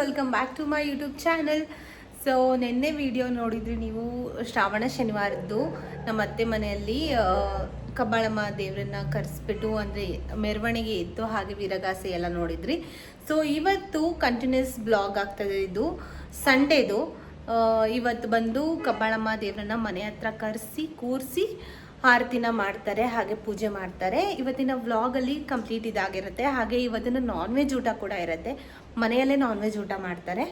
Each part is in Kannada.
Welcome back to my YouTube channel so ನಿನ್ನೆ ವಿಡಿಯೋ ನೋಡಿದ್ರಿ ನೀವು ಶ್ರಾವಣ ಶನಿವಾರದ್ದು. ನಮ್ಮ ಅತ್ತೆ ಮನೆಯಲ್ಲಿ ಕಬ್ಬಾಳಮ್ಮ ದೇವರನ್ನ ಕರೆಸ್ಬಿಟ್ಟು ಅಂದರೆ ಮೆರವಣಿಗೆ ಇತ್ತು, ಹಾಗೆ ವೀರಗಾಸೆ ಎಲ್ಲ ನೋಡಿದ್ರಿ. ಸೊ ಇವತ್ತು ಕಂಟಿನ್ಯೂಸ್ ಬ್ಲಾಗ್ ಆಗ್ತದೆ ಇದು ಸಂಡೇದು ಇವತ್ತು ಬಂದು ಕಬ್ಬಾಳಮ್ಮ ದೇವರನ್ನ ಮನೆ ಹತ್ರ ಕರೆಸಿ, ಕೂರಿಸಿ ಆರತಿನ ಮಾಡ್ತಾರೆ, ಹಾಗೆ ಪೂಜೆ ಮಾಡ್ತಾರೆ. ಇವತ್ತಿನ ವ್ಲಾಗಲ್ಲಿ ಕಂಪ್ಲೀಟ್ ಇದಾಗಿರುತ್ತೆ. ಹಾಗೆ ಇವತ್ತಿನ ನಾನ್ ವೆಜ್ ಊಟ ಕೂಡ ಇರುತ್ತೆ. ಮನೆಯಲ್ಲೇ ನಾನ್ ವೆಜ್ ಊಟ ಮಾಡ್ತಾರೆ.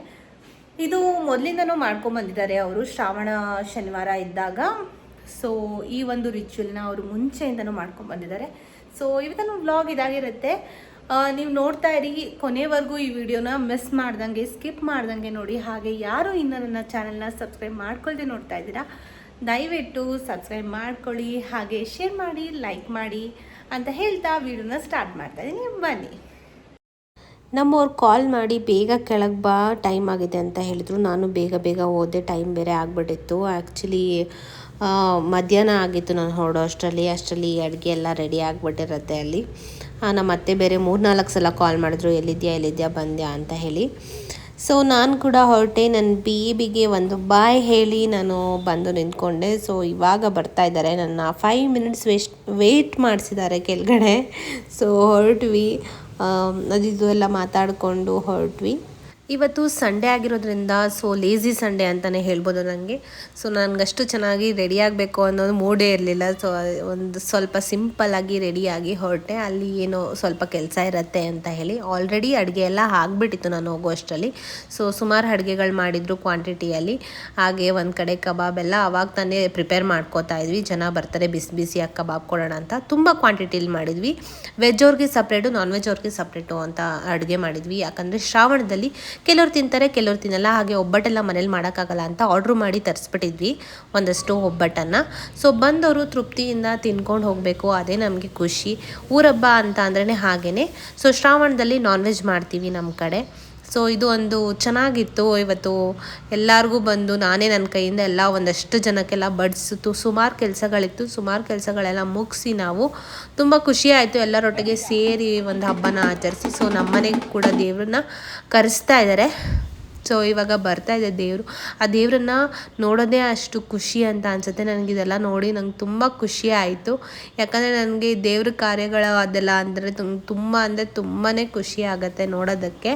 ಇದು ಮೊದಲಿಂದನೂ ಮಾಡ್ಕೊಂಬಂದಿದ್ದಾರೆ ಅವರು. ಶ್ರಾವಣ ಶನಿವಾರ ಇದ್ದಾಗ. ಸೊ ಈ ಒಂದು ರಿಚುವಲ್ನ ಅವರು ಮುಂಚೆಯಿಂದನೂ ಮಾಡ್ಕೊಂಬಂದಿದ್ದಾರೆ ಸೊ ಇವತ್ತಿನ ವ್ಲಾಗ್ ಇದಾಗಿರುತ್ತೆ. ನೀವು ನೋಡ್ತಾ ಇರಿ, ಕೊನೆವರೆಗೂ ಈ ವಿಡಿಯೋನ ಮಿಸ್ ಮಾಡ್ದಂಗೆ ಸ್ಕಿಪ್ ಮಾಡ್ದಂಗೆ ನೋಡಿ. ಹಾಗೆ ಯಾರು ಇನ್ನೂ ನನ್ನ ಚಾನೆಲ್ನ ಸಬ್ಸ್ಕ್ರೈಬ್ ಮಾಡ್ಕೊಳ್ದೆ ನೋಡ್ತಾ ಇದ್ದೀರಾ ದಯವಿಟ್ಟು ಸಬ್ಸ್ಕ್ರೈಬ್ ಮಾಡ್ಕೊಳ್ಳಿ, ಹಾಗೆ ಶೇರ್ ಮಾಡಿ ಲೈಕ್ ಮಾಡಿ ಅಂತ ಹೇಳ್ತಾ ವಿಡಿಯೋನ ಸ್ಟಾರ್ಟ್ ಮಾಡ್ತಾ ಇದ್ದೀನಿ ಬನ್ನಿ. ನಮ್ಮವ್ರು ಕಾಲ್ ಮಾಡಿ, ಬೇಗ ಕೆಳಗೆ ಬಾ ಟೈಮ್ ಆಗಿದೆ ಅಂತ ಹೇಳಿದ್ರು. ನಾನು ಬೇಗ ಬೇಗ ಹೋದೆ ಟೈಮ್ ಬೇರೆ ಆಗಿಬಿಟ್ಟಿತ್ತು. ಆ್ಯಕ್ಚುಲಿ ಮಧ್ಯಾಹ್ನ ಆಗಿತ್ತು ನಾನು ಹೊರಡೋ ಅಷ್ಟರಲ್ಲಿ. ಅಷ್ಟರಲ್ಲಿ ಅಡುಗೆ ಎಲ್ಲ ರೆಡಿ ಆಗಿಬಿಟ್ಟಿರುತ್ತೆ ಅಲ್ಲಿ. ನಮ್ಮ ಅತ್ತೆ ಬೇರೆ ಮೂರ್ನಾಲ್ಕು ಸಲ ಕಾಲ್ ಮಾಡಿದ್ರು, ಎಲ್ಲಿದ್ಯಾ ಎಲ್ಲಿದ್ಯಾ, ಬಂದ್ಯಾ ಅಂತ ಹೇಳಿ. ಸೊ ನಾನು ಕೂಡ ಹೊರಟೆ. ನನ್ನ ಬೇಬಿಗೆ ಒಂದು ಬಾಯ್ ಹೇಳಿ ನಾನು ಬಂದು ನಿಂತ್ಕೊಂಡೆ. ಸೊ ಇವಾಗ ಬರ್ತಾ ಇದ್ದಾರೆ. ನನ್ನ ಫೈವ್ ಮಿನಿಟ್ಸ್ ವೇಸ್ಟ್ ವೆಯ್ಟ್ ಮಾಡಿಸಿದ್ದಾರೆ ಕೆಳಗಡೆ. ಸೊ ಹೊರಟ್ವಿ. ಅದಿದು ಎಲ್ಲ ಮಾತಾಡಿಕೊಂಡು ಹೊರಟ್ವಿ. ಇವತ್ತು ಸಂಡೇ ಆಗಿರೋದ್ರಿಂದ ಸೊ ಲೇಝಿ ಸಂಡೇ ಅಂತಲೇ ಹೇಳ್ಬೋದು ನನಗೆ ಸೊ ನನಗಷ್ಟು ಚೆನ್ನಾಗಿ ರೆಡಿ ಆಗಬೇಕು ಅನ್ನೋದು ಮೂಡೇ ಇರಲಿಲ್ಲ. ಸೊ ಒಂದು ಸ್ವಲ್ಪ ಸಿಂಪಲ್ಲಾಗಿ ರೆಡಿಯಾಗಿ ಹೊರಟೆ. ಅಲ್ಲಿ ಏನೋ ಸ್ವಲ್ಪ ಕೆಲಸ ಇರುತ್ತೆ ಅಂತ ಹೇಳಿ ಆಲ್ರೆಡಿ ಅಡುಗೆ ಎಲ್ಲ ಆಗಿಬಿಟ್ಟಿತ್ತು ನಾನು ಹೋಗೋ ಅಷ್ಟರಲ್ಲಿ ಸೊ ಸುಮಾರು ಅಡುಗೆಗಳು ಮಾಡಿದ್ರು ಕ್ವಾಂಟಿಟಿಯಲ್ಲಿ ಹಾಗೆ ಒಂದು ಕಡೆ ಕಬಾಬ್ ಎಲ್ಲ ಅವಾಗ ತಾನೇ ಪ್ರಿಪೇರ್ ಮಾಡ್ಕೋತಾ ಇದ್ವಿ. ಜನ ಬರ್ತಾರೆ, ಬಿಸಿ ಬಿಸಿಯಾಗಿ ಕಬಾಬ್ ಕೊಡೋಣ ಅಂತ. ತುಂಬ ಕ್ವಾಂಟಿಟಿಲಿ ಮಾಡಿದ್ವಿ. ವೆಜ್ ಅವ್ರಿಗೆ ಸಪ್ರೇಟು ನಾನ್ ವೆಜ್ ಅವ್ರಿಗೆ ಸಪ್ರೇಟು ಅಂತ ಅಡುಗೆ ಮಾಡಿದ್ವಿ. ಯಾಕಂದರೆ ಶ್ರಾವಣದಲ್ಲಿ ಕೆಲವ್ರು ತಿಂತಾರೆ, ಕೆಲವ್ರು ತಿನ್ನಲ್ಲ. ಹಾಗೆ ಒಬ್ಬಟ್ಟೆಲ್ಲ ಮನೇಲಿ ಮಾಡೋಕ್ಕಾಗಲ್ಲ ಅಂತ ಆರ್ಡ್ರ್ ಮಾಡಿ ತರಿಸ್ಬಿಟ್ಟಿದ್ವಿ, ಒಂದಷ್ಟು ಒಬ್ಬಟ್ಟನ್ನು. ಸೊ ಬಂದವರು ತೃಪ್ತಿಯಿಂದ ತಿನ್ಕೊಂಡು ಹೋಗಬೇಕು, ಅದೇ ನಮಗೆ ಖುಷಿ. ಊರಬ್ಬ ಅಂತ ಅಂದ್ರೇ ಹಾಗೇ ಸೊ ಶ್ರಾವಣದಲ್ಲಿ ನಾನ್ ವೆಜ್ ಮಾಡ್ತೀವಿ ನಮ್ಮ ಕಡೆ. ಸೊ ಇದು ಒಂದು ಚೆನ್ನಾಗಿತ್ತು. ಇವತ್ತು ಎಲ್ಲರಿಗೂ ಬಂದು ನಾನೇ ನನ್ನ ಕೈಯಿಂದ ಎಲ್ಲ ಒಂದಷ್ಟು ಜನಕ್ಕೆಲ್ಲ ಬಡಿಸಿತು. ಸುಮಾರು ಕೆಲಸಗಳಿತ್ತು. ಸುಮಾರು ಕೆಲಸಗಳೆಲ್ಲ ಮುಗಿಸಿ ನಾವು ತುಂಬ ಖುಷಿ ಆಯಿತು ಎಲ್ಲರೊಟ್ಟಿಗೆ ಸೇರಿ ಒಂದು ಹಬ್ಬನ ಆಚರಿಸಿ. ಸೊ ನಮ್ಮನೆಗೆ ಕೂಡ ದೇವ್ರನ್ನ ಕರೆಸ್ತಾ ಇದ್ದಾರೆ ಸೊ ಇವಾಗ ಬರ್ತಾ ಇದೆ ದೇವರು. ಆ ದೇವ್ರನ್ನ ನೋಡೋದೇ ಅಷ್ಟು ಖುಷಿ ಅಂತ ಅನ್ಸುತ್ತೆ. ನನಗೆ ಇದೆಲ್ಲ ನೋಡಿ ನಂಗೆ ತುಂಬ ಖುಷಿ ಆಯಿತು. ಯಾಕಂದರೆ ನನಗೆ ದೇವ್ರ ಕಾರ್ಯಗಳು ಅದೆಲ್ಲ ಅಂದರೆ ತುಂಬ ಅಂದರೆ ತುಂಬಾ ಖುಷಿ ಆಗುತ್ತೆ ನೋಡೋದಕ್ಕೆ.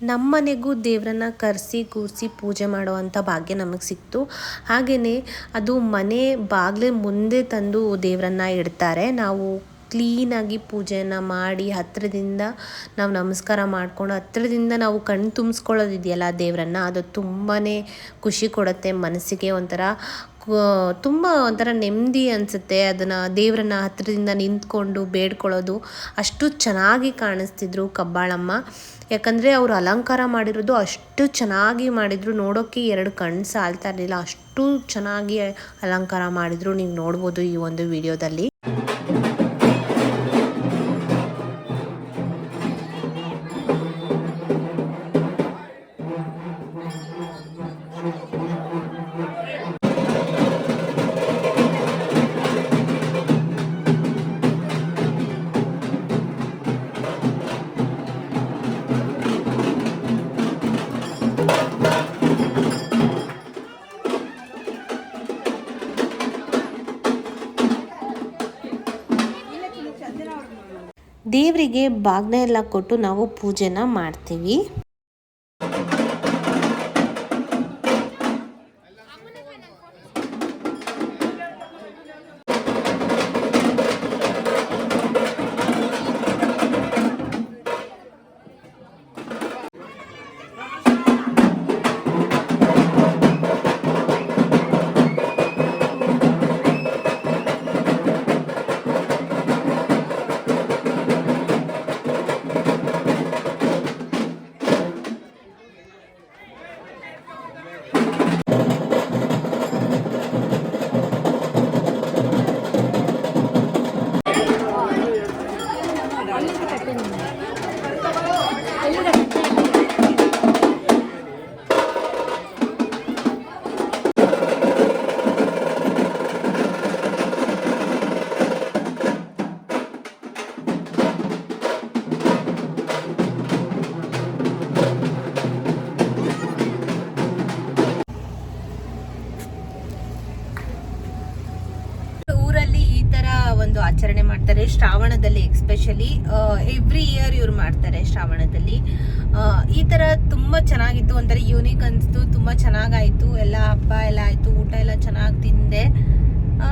ನಮ್ಮನೆಗೂ ದೇವರನ್ನ ಕರೆಸಿ, ಕೂರಿಸಿ ಪೂಜೆ ಮಾಡುವಂಥ ಭಾಗ್ಯ ನಮಗೆ ಸಿಕ್ತು. ಹಾಗೆಯೇ ಅದು ಮನೆ ಬಾಗಿಲ ಮುಂದೆ ತಂದು ದೇವರನ್ನ ಇಡ್ತಾರೆ. ನಾವು ಕ್ಲೀನಾಗಿ ಪೂಜೆಯನ್ನು ಮಾಡಿ ಹತ್ತಿರದಿಂದ ನಾವು ನಮಸ್ಕಾರ ಮಾಡಿಕೊಂಡು ಹತ್ತಿರದಿಂದ ನಾವು ಕಣ್ಣು ತುಂಬಿಸ್ಕೊಳ್ಳೋದಿದೆಯಲ್ಲ ದೇವರನ್ನ, ಅದು ತುಂಬಾ ಖುಷಿ ಕೊಡುತ್ತೆ ಮನಸ್ಸಿಗೆ. ಒಂಥರ ತುಂಬ ಒಂಥರ ನೆಮ್ಮದಿ ಅನಿಸುತ್ತೆ ಅದನ್ನು ದೇವರನ್ನ ಹತ್ತಿರದಿಂದ ನಿಂತ್ಕೊಂಡು ಬೇಡ್ಕೊಳ್ಳೋದು. ಅಷ್ಟು ಚೆನ್ನಾಗಿ ಕಾಣಿಸ್ತಿದ್ರು ಕಬ್ಬಾಳಮ್ಮ. ಯಾಕಂದರೆ ಅವರು ಅಲಂಕಾರ ಮಾಡಿರೋದು ಅಷ್ಟು ಚೆನ್ನಾಗಿ ಮಾಡಿದರು. ನೋಡೋಕ್ಕೆ ಎರಡು ಕಣ್ಣು ಸಾಲ್ತಾ ಇರಲಿಲ್ಲ. ಅಷ್ಟು ಚೆನ್ನಾಗಿ ಅಲಂಕಾರ ಮಾಡಿದರು. ನೀವು ನೋಡ್ಬೋದು ಈ ಒಂದು ವಿಡಿಯೋದಲ್ಲಿ. ದೇವರಿಗೆ ಬಾಗ್ನ ಎಲ್ಲ ಕೊಟ್ಟು ನಾವು ಪೂಜೆನ ಮಾಡ್ತೀವಿ. 때문에. ಶ್ರಾವಣದಲ್ಲಿ ಎಕ್ಸ್ಪೆಷಲಿ ಎವ್ರಿ ಇಯರ್ ಇವ್ರು ಮಾಡ್ತಾರೆ ಶ್ರಾವಣದಲ್ಲಿ. ಈ ಥರ ತುಂಬ ಚೆನ್ನಾಗಿತ್ತು, ಒಂಥರ ಯೂನಿಕ್ ಅನಿಸ್ತು, ತುಂಬ ಚೆನ್ನಾಗಾಯಿತು, ಎಲ್ಲ ಹಬ್ಬ ಎಲ್ಲ ಆಯಿತು, ಊಟ ಎಲ್ಲ ಚೆನ್ನಾಗಿ ತಿಂದೆ.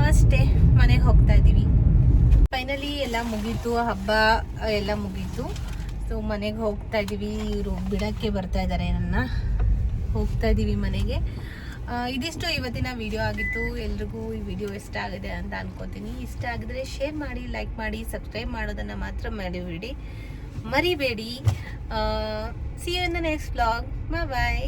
ಅಷ್ಟೇ, ಮನೆಗೆ ಹೋಗ್ತಾ ಇದ್ದೀವಿ. ಫೈನಲಿ ಎಲ್ಲ ಮುಗೀತು, ಹಬ್ಬ ಎಲ್ಲ ಮುಗೀತು. ಸೊ ಮನೆಗೆ ಹೋಗ್ತಾ ಇದ್ದೀವಿ, ಇವರು ಬಿಡಕ್ಕೆ ಬರ್ತಾ ಇದ್ದಾರೆ ನನ್ನ. ಹೋಗ್ತಾ ಇದ್ದೀವಿ ಮನೆಗೆ. ಇದಿಷ್ಟು ಇವತ್ತಿನ ವಿಡಿಯೋ ಆಗಿತ್ತು. ಎಲ್ರಿಗೂ ಈ ವಿಡಿಯೋ ಇಷ್ಟ ಆಗಿದೆ ಅಂತ ಅನ್ಕೋತೀನಿ. ಇಷ್ಟ ಆಗಿದ್ರೆ ಶೇರ್ ಮಾಡಿ ಲೈಕ್ ಮಾಡಿ ಸಬ್ಸ್ಕ್ರೈಬ್ ಮಾಡೋದನ್ನು ಮಾತ್ರ ಮರಿಬೇಡಿ. ಮರಿಬೇಡಿ. See you in the next blog bye